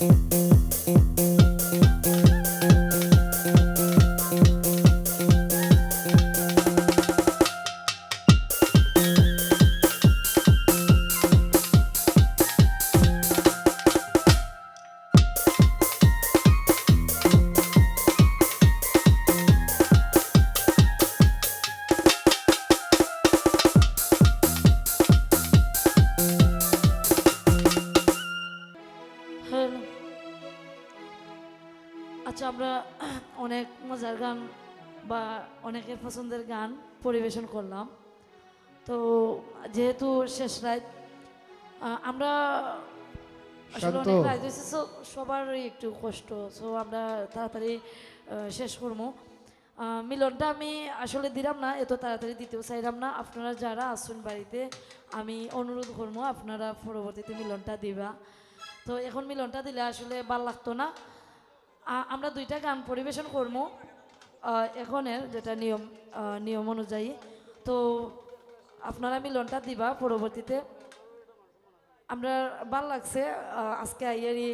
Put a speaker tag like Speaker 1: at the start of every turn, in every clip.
Speaker 1: Música hello আচ্ছা আমরা অনেক মজার গান বা অনেকের পছন্দের গান পরিবেশন করলাম। তো যেহেতু শেষ রাত আমরা আসলে অনেক রাত হয়েছে so সবারই একটু কষ্ট। সো আমরা তাড়াতাড়ি শেষ করব। মিলনটা আমি আসলে দিলাম না এত তাড়াতাড়ি দিতেও চাইলাম না। আপনারা যারা আসুন বাড়িতে আমি অনুরোধ করব আপনারা পরবর্তীতে মিলনটা দিবা। তো এখন মিলনটা দিলে আসলে ভালো লাগতো না। আমরা দুইটা গান পরিবেশন করব এখনের যেটা নিয়ম নিয়ম অনুযায়ী। তো আপনারা মিলনটা দিবা পরবর্তীতে। আমরা ভালো লাগছে আজকে আইয়ারি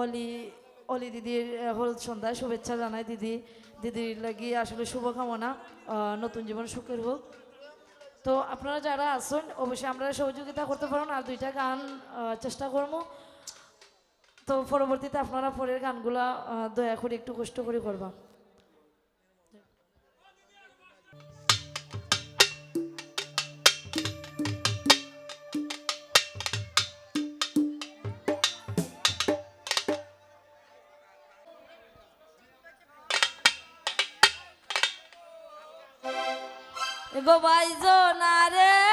Speaker 1: অলি অলি দিদির হলুদ সন্ধ্যায় শুভেচ্ছা জানাই দিদি। দিদির লাগি আসলে শুভকামনা নতুন জীবন সুখের হোক। তো আপনারা যারা আসুন অবশ্যই আমরা সহযোগিতা করতে পারেন। আর দুইটা গান চেষ্টা করব তো পরবর্তীতে আপনারা পরের গানগুলা দয়া করে একটু কষ্ট করে করবা। বাবাই না রে।